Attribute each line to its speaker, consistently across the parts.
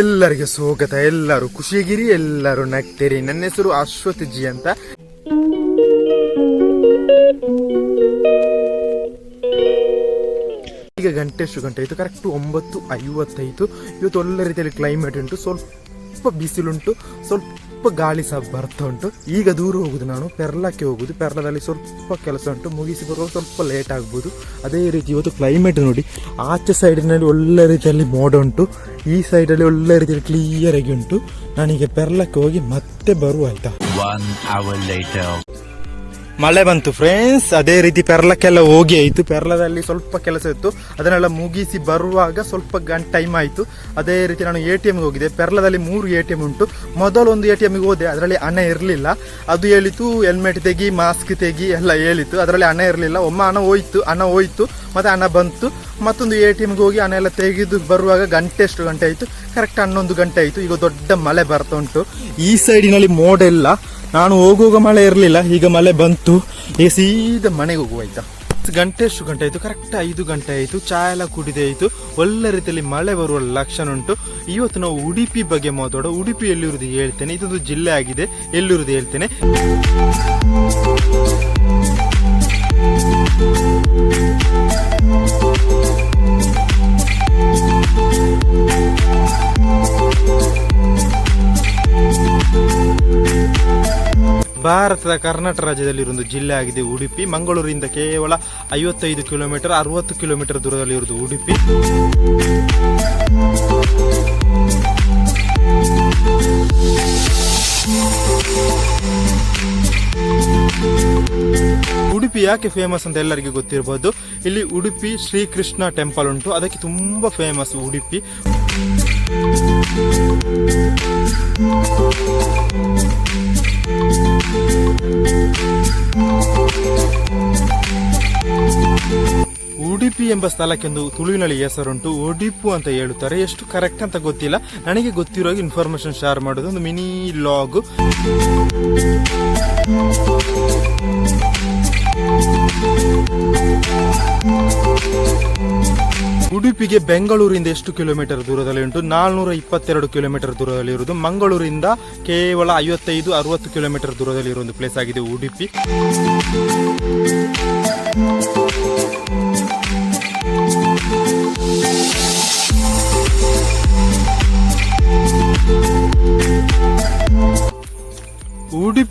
Speaker 1: ಎಲ್ಲರಿಗೆ ಸ್ವಾಗತ, ಎಲ್ಲರೂ ಖುಷಿಗಿರಿ ಎಲ್ಲರೂ ನಗ್ತೀರಿ ನನ್ನ ಹೆಸರು ಅಶ್ವಥ್ ಜಿ ಅಂತ. ಈಗ ಗಂಟೆ ಎಷ್ಟು ಗಂಟೆ ಆಯಿತು ಕರೆಕ್ಟ್ ಒಂಬತ್ತು ಐವತ್ತೈದು. ಇವತ್ತು ಒಳ್ಳೆ ರೀತಿಯಲ್ಲಿ ಕ್ಲೈಮೇಟ್ ಉಂಟು, ಸ್ವಲ್ಪ ಬಿಸಿಲುಂಟು, ಸ್ವಲ್ಪ ಗಾಳಿ ಸಹ ಬರ್ತಾ ಉಂಟು. ಈಗ ದೂರ ಹೋಗುದು ನಾನು, ಪೆರ್ಲಕ್ಕೆ ಹೋಗುದು. ಪೆರ್ಲದಲ್ಲಿ ಸ್ವಲ್ಪ ಕೆಲಸ ಉಂಟು, ಮುಗಿಸಿ ಬರುವಾಗ ಸ್ವಲ್ಪ ಲೇಟ್ ಆಗ್ಬೋದು. ಅದೇ ರೀತಿ ಇವತ್ತು ಕ್ಲೈಮೇಟ್ ನೋಡಿ, ಆಚೆ ಸೈಡಿನಲ್ಲಿ ಒಳ್ಳೆ ರೀತಿಯಲ್ಲಿ ಮೋಡ ಉಂಟು. ಈ ಸೈಡಲ್ಲಿ ಒಳ್ಳೆ ರೀತಿಯಲ್ಲಿ ಕ್ಲಿಯರ್ ಆಗಿ ಉಂಟು. ನಾನೀಗ ಪೆರ್ಲಕ್ಕೆ ಹೋಗಿ ಮತ್ತೆ ಬರುವ ಆಯ್ತಾ. ಮಳೆ ಬಂತು ಫ್ರೆಂಡ್ಸ್ ಅದೇ ರೀತಿ ಪೆರ್ಲಕ್ಕೆಲ್ಲ ಹೋಗಿ ಆಯಿತು. ಪೆರ್ಲದಲ್ಲಿ ಸ್ವಲ್ಪ ಕೆಲಸ ಇತ್ತು. ಅದನ್ನೆಲ್ಲ ಮುಗಿಸಿ ಬರುವಾಗ ಸ್ವಲ್ಪ ಗಂಟೆ ಟೈಮ್ ಆಯಿತು. ಅದೇ ರೀತಿ ನಾನು ಎ ಟಿ ಎಮ್ಗೆ ಹೋಗಿದ್ದೆ. ಪೆರ್ಲದಲ್ಲಿ ಮೂರು ಎ ಟಿ ಎಂ ಉಂಟು. ಮೊದಲು ಒಂದು ಎ ಟಿ ಎಮ್ಗೆ ಹೋದೆ. ಅದರಲ್ಲಿ ಹಣ ಇರಲಿಲ್ಲ. ಅದು ಹೇಳಿತು ಹೆಲ್ಮೆಟ್ ತೆಗಿ ಮಾಸ್ಕ್ ತೆಗಿ ಎಲ್ಲ ಹೇಳಿತು. ಅದರಲ್ಲಿ ಹಣ ಇರಲಿಲ್ಲ. ಒಮ್ಮೆ ಹಣ ಹೋಯ್ತು ಹಣ ಹೋಯ್ತು. ಮತ್ತು ಹಣ ಬಂತು. ಮತ್ತೊಂದು ಎ ಟಿ ಎಮ್ಗೆ ಹೋಗಿ ಹಣ ಎಲ್ಲ ತೆಗೆದು ಬರುವಾಗ ಗಂಟೆ ಎಷ್ಟು ಗಂಟೆ ಆಯಿತು. ಕರೆಕ್ಟ್ ಹನ್ನೊಂದು ಗಂಟೆ ಆಯಿತು. ಈಗ ದೊಡ್ಡ ಮಳೆ ಬರ್ತಾ ಉಂಟು. ಈ ಸೈಡಿನಲ್ಲಿ ಮೋಡ ಇಲ್ಲ. ನಾನು ಹೋಗುವಾಗ ಮಳೆ ಇರಲಿಲ್ಲ, ಈಗ ಮಳೆ ಬಂತು. ಈಗ ಸೀದಾ ಮನೆಗೆ ಹೋಗುವ ಆಯ್ತಾ? ಗಂಟೆ ಎಷ್ಟು ಗಂಟೆ ಆಯಿತು? ಕರೆಕ್ಟ್ ಐದು ಗಂಟೆ ಆಯಿತು. ಚಾ ಎಲ್ಲ ಕುಡಿದೆ ಆಯಿತು. ಒಳ್ಳೆ ರೀತಿಯಲ್ಲಿ ಮಳೆ ಬರುವ ಲಕ್ಷಣ ಉಂಟು. ಇವತ್ತು ನಾವು ಉಡುಪಿ ಬಗ್ಗೆ ಮಾತಾಡೋ ಉಡುಪಿ ಎಲ್ಲಿರುವುದು ಹೇಳ್ತೇನೆ. ಇದೊಂದು ಜಿಲ್ಲೆ ಆಗಿದೆ. ಎಲ್ಲಿರುವುದು ಹೇಳ್ತೇನೆ. ಭಾರತದ ಕರ್ನಾಟಕ ರಾಜ್ಯದಲ್ಲಿರುವ ಒಂದು ಜಿಲ್ಲೆ ಆಗಿದೆ ಉಡುಪಿ. ಮಂಗಳೂರಿಂದ ಕೇವಲ ಐವತ್ತೈದು ಕಿಲೋಮೀಟರ್, ಅರವತ್ತು ಕಿಲೋಮೀಟರ್ ದೂರದಲ್ಲಿರುವುದು ಉಡುಪಿ. ಉಡುಪಿ ಯಾಕೆ ಫೇಮಸ್ ಅಂತ ಎಲ್ಲರಿಗೂ ಗೊತ್ತಿರಬಹುದು. ಇಲ್ಲಿ ಉಡುಪಿ ಶ್ರೀಕೃಷ್ಣ ಟೆಂಪಲ್ ಉಂಟು. ಅದಕ್ಕೆ ತುಂಬಾ ಫೇಮಸ್ ಉಡುಪಿ. ಉಡುಪಿ ಎಂಬ ಸ್ಥಳಕ್ಕೆಂದು ತುಳುವಿನಲ್ಲಿ ಹೆಸರುಂಟು ಒಡಿಪು ಅಂತ ಹೇಳುತ್ತಾರೆ. ಎಷ್ಟು ಕರೆಕ್ಟ್ ಅಂತ ಗೊತ್ತಿಲ್ಲ. ನನಗೆ ಗೊತ್ತಿರೋ ಇನ್ಫಾರ್ಮೇಶನ್ ಶೇರ್ ಮಾಡೋದು ಒಂದು ಮಿನಿ ಲಾಗ್ ಉಡುಪಿಗೆ ಬೆಂಗಳೂರಿಂದ ಎಷ್ಟು ಕಿಲೋಮೀಟರ್ ದೂರದಲ್ಲಿ ಉಂಟು? ನಾಲ್ನೂರ ಇಪ್ಪತ್ತೆರಡು ಕಿಲೋಮೀಟರ್ ದೂರದಲ್ಲಿ ಇರುವುದು. ಮಂಗಳೂರಿಂದ ಕೇವಲ ಐವತ್ತೈದು, ಅರವತ್ತು ಕಿಲೋಮೀಟರ್ ದೂರದಲ್ಲಿ ಇರುವ ಒಂದು ಪ್ಲೇಸ್ ಆಗಿದೆ ಉಡುಪಿ.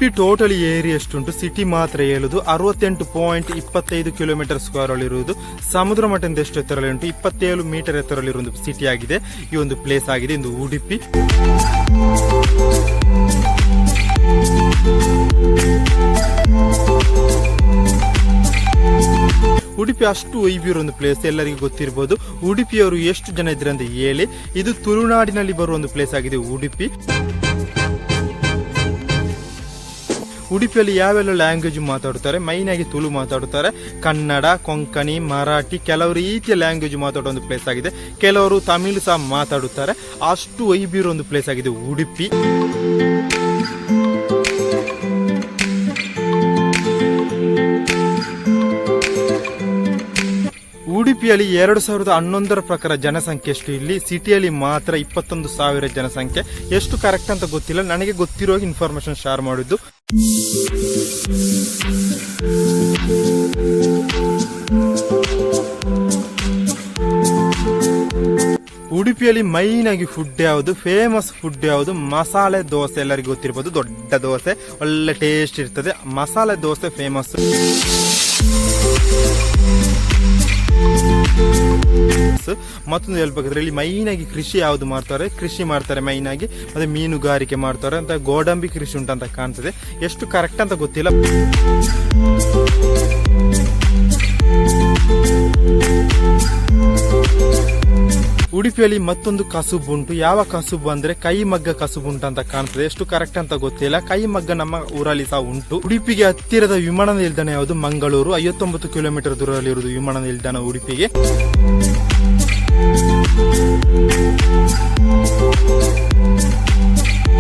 Speaker 1: ಉಡುಪಿ ಟೋಟಲ್ ಏರಿಯಾ ಎಷ್ಟುಂಟು ಸಿಟಿ ಮಾತ್ರ ಹೇಳುದು ಅರವತ್ತೆಂಟು ಪಾಯಿಂಟ್ ಇಪ್ಪತ್ತೈದು ಕಿಲೋಮೀಟರ್ ಸ್ಕ್ವೇರ್ ಅಲ್ಲಿರುವುದು ಸಮುದ್ರ ಮಟ್ಟದಿಂದ ಎಷ್ಟು ಎತ್ತರಲ್ಲಿ ಉಂಟು ಇಪ್ಪತ್ತೇಳು ಮೀಟರ್ ಎತ್ತರಲ್ಲಿರುವ ಒಂದು ಸಿಟಿ ಆಗಿದೆ ಈ ಒಂದು ಪ್ಲೇಸ್ ಆಗಿದೆ ಇದು ಉಡುಪಿ ಉಡುಪಿ ಅಷ್ಟು ವೈಬ್ಯೂರ್ ಒಂದು ಪ್ಲೇಸ್ ಎಲ್ಲರಿಗೂ ಗೊತ್ತಿರಬಹುದು ಉಡುಪಿಯವರು ಎಷ್ಟು ಜನ ಇದ್ರೆ ಅಂತ ಹೇಳಿ ಇದು ತುಳುನಾಡಿನಲ್ಲಿ ಬರುವ ಒಂದು ಪ್ಲೇಸ್ ಆಗಿದೆ ಉಡುಪಿ ಉಡುಪಿಯಲ್ಲಿ ಯಾವೆಲ್ಲ ಲ್ಯಾಂಗ್ವೇಜ್ ಮಾತಾಡುತ್ತಾರೆ ಮೈನ್ ಆಗಿ ತುಳು ಮಾತಾಡುತ್ತಾರೆ, ಕನ್ನಡ, ಕೊಂಕಣಿ, ಮರಾಠಿ, ಕೆಲವು ರೀತಿಯ ಲ್ಯಾಂಗ್ವೇಜ್ ಮಾತಾಡೋ ಒಂದು ಪ್ಲೇಸ್ ಆಗಿದೆ. ಕೆಲವರು ತಮಿಳು ಸಹ ಮಾತಾಡುತ್ತಾರೆ. ಅಷ್ಟು ವೈಬಿರೋ ಒಂದು ಪ್ಲೇಸ್ ಆಗಿದೆ ಉಡುಪಿ. ಉಡುಪಿಯಲ್ಲಿ ಎರಡು ಸಾವಿರದ ಹನ್ನೊಂದರ ಪ್ರಕಾರ ಜನಸಂಖ್ಯೆ ಎಷ್ಟು? ಇಲ್ಲಿ ಸಿಟಿಯಲ್ಲಿ ಮಾತ್ರ ಇಪ್ಪತ್ತೊಂದು ಸಾವಿರ ಜನಸಂಖ್ಯೆ. ಎಷ್ಟು ಕರೆಕ್ಟ್ ಅಂತ ಗೊತ್ತಿಲ್ಲ. ನನಗೆ ಗೊತ್ತಿರೋ ಇನ್ಫಾರ್ಮೇಶನ್ ಶೇರ್ ಮಾಡಿದ್ದು ಉಡುಪಿಯಲ್ಲಿ ಮೈನ್ ಆಗಿ ಫುಡ್ ಯಾವುದು? ಫೇಮಸ್ ಫುಡ್ ಯಾವುದು? ಮಸಾಲೆ ದೋಸೆ. ಎಲ್ಲರಿಗೂ ಗೊತ್ತಿರ್ಬೋದು. ದೊಡ್ಡ ದೋಸೆ. ಒಳ್ಳೆ ಟೇಸ್ಟ್ ಇರ್ತದೆ. ಮಸಾಲೆ ದೋಸೆ ಫೇಮಸ್ ಮತ್ತೊಂದು ಹೇಳ್ಬೇಕಾದ್ರೆ ಇಲ್ಲಿ ಮೈನ್ ಆಗಿ ಕೃಷಿ ಯಾವ್ದು ಮಾಡ್ತಾರೆ? ಕೃಷಿ ಮಾಡ್ತಾರೆ ಮೈನ್ ಆಗಿ. ಮತ್ತೆ ಮೀನುಗಾರಿಕೆ ಮಾಡ್ತಾರೆ ಅಂತ ಗೋಡಂಬಿ ಕೃಷಿ ಉಂಟಂತ ಕಾಣ್ತದೆ. ಎಷ್ಟು ಕರೆಕ್ಟ್ ಅಂತ ಗೊತ್ತಿಲ್ಲ. ಉಡುಪಿಯಲ್ಲಿ ಮತ್ತೊಂದು ಕಸುಬು ಉಂಟು ಯಾವ ಕಸುಬು ಅಂದ್ರೆ ಕೈ ಮಗ್ಗ ಕಸುಬು ಉಂಟು ಅಂತ ಕಾಣ್ತದೆ. ಎಷ್ಟು ಕರೆಕ್ಟ್ ಅಂತ ಗೊತ್ತಿಲ್ಲ. ಕೈ ಮಗ್ಗ ನಮ್ಮ ಊರಲ್ಲಿ ಸಹ ಉಂಟು. ಉಡುಪಿಗೆ ಹತ್ತಿರದ ವಿಮಾನ ನಿಲ್ದಾಣ ಯಾವುದು? ಮಂಗಳೂರು. ಐವತ್ತೊಂಬತ್ತು ಕಿಲೋಮೀಟರ್ ದೂರದಲ್ಲಿರುವುದು ವಿಮಾನ ನಿಲ್ದಾಣ ಉಡುಪಿಗೆ.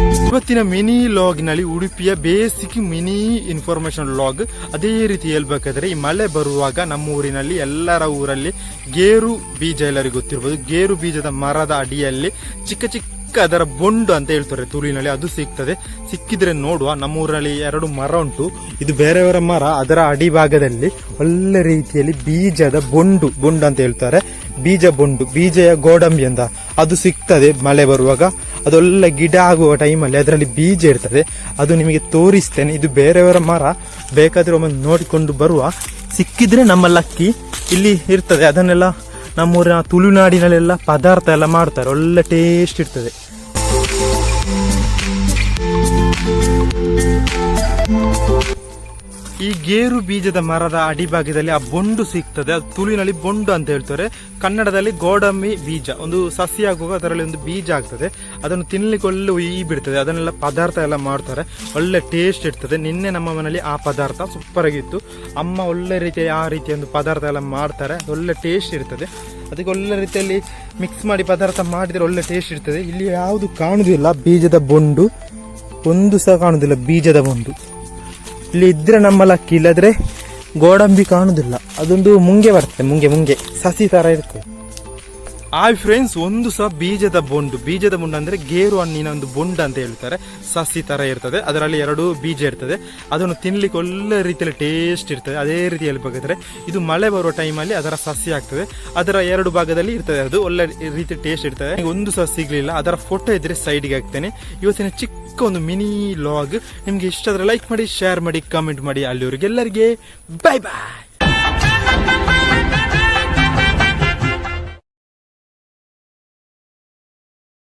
Speaker 1: ಇವತ್ತಿನ ಮಿನಿ ಲಾಗ್ನಲ್ಲಿ ಉಡುಪಿಯ ಬೇಸಿಕ್ ಮಿನಿ ಇನ್ಫಾರ್ಮೇಶನ್ ಲಾಗ್ ಅದೇ ರೀತಿ ಹೇಳ್ಬೇಕಾದ್ರೆ ಈ ಮಳೆ ಬರುವಾಗ ನಮ್ಮ ಊರಿನಲ್ಲಿ ಎಲ್ಲರ ಊರಲ್ಲಿ ಗೇರು ಬೀಜ ಎಲ್ಲರಿಗೂ ಗೊತ್ತಿರ್ಬೋದು. ಗೇರು ಬೀಜದ ಮರದ ಅಡಿಯಲ್ಲಿ ಚಿಕ್ಕ ಚಿಕ್ಕ ಅದರ ಬೊಂಡು ಅಂತ ಹೇಳ್ತಾರೆ ತುಳಿನಲ್ಲಿ ಅದು ಸಿಗ್ತದೆ. ಸಿಕ್ಕಿದ್ರೆ ನೋಡುವ ನಮ್ಮ ಊರಲ್ಲಿ ಎರಡು ಮರ ಉಂಟು. ಇದು ಬೇರೆಯವರ ಮರ, ಅದರ ಅಡಿಭಾಗದಲ್ಲಿ ಒಳ್ಳೆ ರೀತಿಯಲ್ಲಿ ಬೀಜದ ಬೊಂಡು ಬೊಂಡು ಅಂತ ಹೇಳ್ತಾರೆ. ಬೀಜ ಬೊಂಡು, ಬೀಜಯ ಗೋಡಂಬಿ ಅಂತ. ಅದು ಸಿಗ್ತದೆ ಮಳೆ ಬರುವಾಗ. ಅದೊಳ್ಳೆ ಗಿಡ ಆಗುವ ಟೈಮಲ್ಲಿ ಅದರಲ್ಲಿ ಬೀಜ ಇರ್ತದೆ. ಅದು ನಿಮಗೆ ತೋರಿಸ್ತೇನೆ. ಇದು ಬೇರೆಯವರ ಮರ. ಬೇಕಾದ್ರೆ ಒಮ್ಮೆ ನೋಡಿಕೊಂಡು ಬರುವ. ಸಿಕ್ಕಿದ್ರೆ ನಮ್ಮ ಲಕ್ಕಿ ಇಲ್ಲಿ ಇರ್ತದೆ. ಅದನ್ನೆಲ್ಲ ನಮ್ಮೂರಿನ ತುಳುನಾಡಿನಲ್ಲೆಲ್ಲ ಪದಾರ್ಥ ಎಲ್ಲ ಮಾಡ್ತಾರೆ. ಒಳ್ಳೆ ಟೇಸ್ಟ್ ಇರ್ತದೆ. ಈ ಗೇರು ಬೀಜದ ಮರದ ಅಡಿಭಾಗದಲ್ಲಿ ಆ ಬೊಂಡು ಸಿಗ್ತದೆ. ಅದು ತುಳುವಿನಲ್ಲಿ ಬೊಂಡು ಅಂತ ಹೇಳ್ತಾರೆ. ಕನ್ನಡದಲ್ಲಿ ಗೋಡಂಬಿ ಬೀಜ. ಒಂದು ಸಸಿ ಆಗುವಾಗ ಅದರಲ್ಲಿ ಒಂದು ಬೀಜ ಆಗ್ತದೆ. ಅದನ್ನು ತಿನ್ನಲಿಕ್ಕೆ ಉಯಿ ಬಿಡ್ತದೆ. ಅದನ್ನೆಲ್ಲ ಪದಾರ್ಥ ಎಲ್ಲ ಮಾಡ್ತಾರೆ. ಒಳ್ಳೆ ಟೇಸ್ಟ್ ಇರ್ತದೆ. ನಿನ್ನೆ ನಮ್ಮ ಮನೆಯಲ್ಲಿ ಆ ಪದಾರ್ಥ ಸೂಪರ್ ಆಗಿತ್ತು ಅಮ್ಮ ಒಳ್ಳೆ ರೀತಿಯ ಆ ರೀತಿಯ ಒಂದು ಪದಾರ್ಥ ಎಲ್ಲ ಮಾಡ್ತಾರೆ. ಒಳ್ಳೆ ಟೇಸ್ಟ್ ಇರ್ತದೆ. ಅದಕ್ಕೆ ಒಳ್ಳೆ ರೀತಿಯಲ್ಲಿ ಮಿಕ್ಸ್ ಮಾಡಿ ಪದಾರ್ಥ ಮಾಡಿದ್ರೆ ಒಳ್ಳೆ ಟೇಸ್ಟ್ ಇರ್ತದೆ. ಇಲ್ಲಿ ಯಾವುದು ಕಾಣುವುದಿಲ್ಲ ಬೀಜದ ಬೊಂಡು. ಒಂದು ಸಹ ಕಾಣುವುದಿಲ್ಲ ಬೀಜದ ಬೊಂಡು. ಇಲ್ಲಿ ಇದ್ರೆ ನಮ್ಮ ಲಕ್ಕಿ ಇಲ್ಲದ್ರೆ ಗೋಡಂಬಿ ಕಾಣುದಿಲ್ಲ. ಅದೊಂದು ಮುಂಗೆ ಬರ್ತದೆ ಮುಂಗೆ ಮುಂಗೆ. ಸಸಿ ಥರ ಇರ್ತದೆ. ಆಯ್ ಫ್ರೆಂಡ್ಸ್ ಒಂದು ಸಹ ಬೀಜದ ಬೊಂಡು. ಬೀಜದ ಬೊಂಡು ಅಂದರೆ ಗೇರು ಹಣ್ಣಿನ ಒಂದು ಬೊಂಡು ಅಂತ ಹೇಳ್ತಾರೆ. ಸಸಿ ತರ ಇರ್ತದೆ. ಅದರಲ್ಲಿ ಎರಡು ಬೀಜ ಇರ್ತದೆ. ಅದನ್ನು ತಿನ್ನಲಿಕ್ಕೆ ಒಳ್ಳೆ ರೀತಿಯಲ್ಲಿ ಟೇಸ್ಟ್ ಇರ್ತದೆ. ಅದೇ ರೀತಿಯಲ್ಲಿ ಬೇಕಾದ್ರೆ ಇದು ಮಳೆ ಬರುವ ಟೈಮಲ್ಲಿ ಅದರ ಸಸಿ ಆಗ್ತದೆ. ಅದರ ಎರಡು ಭಾಗದಲ್ಲಿ ಇರ್ತದೆ. ಅದು ಒಳ್ಳೆ ರೀತಿ ಟೇಸ್ಟ್ ಇರ್ತದೆ. ಒಂದು ಸಹ ಸಿಗ್ಲಿಲ್ಲ. ಅದರ ಫೋಟೋ ಇದ್ರೆ ಸೈಡ್ಗೆ ಹಾಕ್ತೇನೆ. ಇವತ್ತಿನ ಚಿಕ್ಕ ಒಂದು ಮಿನಿ ಲಾಗ್ ನಿಮಗೆ ಇಷ್ಟ ಆದ್ರೆ ಲೈಕ್ ಮಾಡಿ ಶೇರ್ ಮಾಡಿ ಕಮೆಂಟ್ ಮಾಡಿ. ಅಲ್ಲಿವರೆಗೆಲ್ಲರಿಗೆ ಬೈ ಬಾಯ್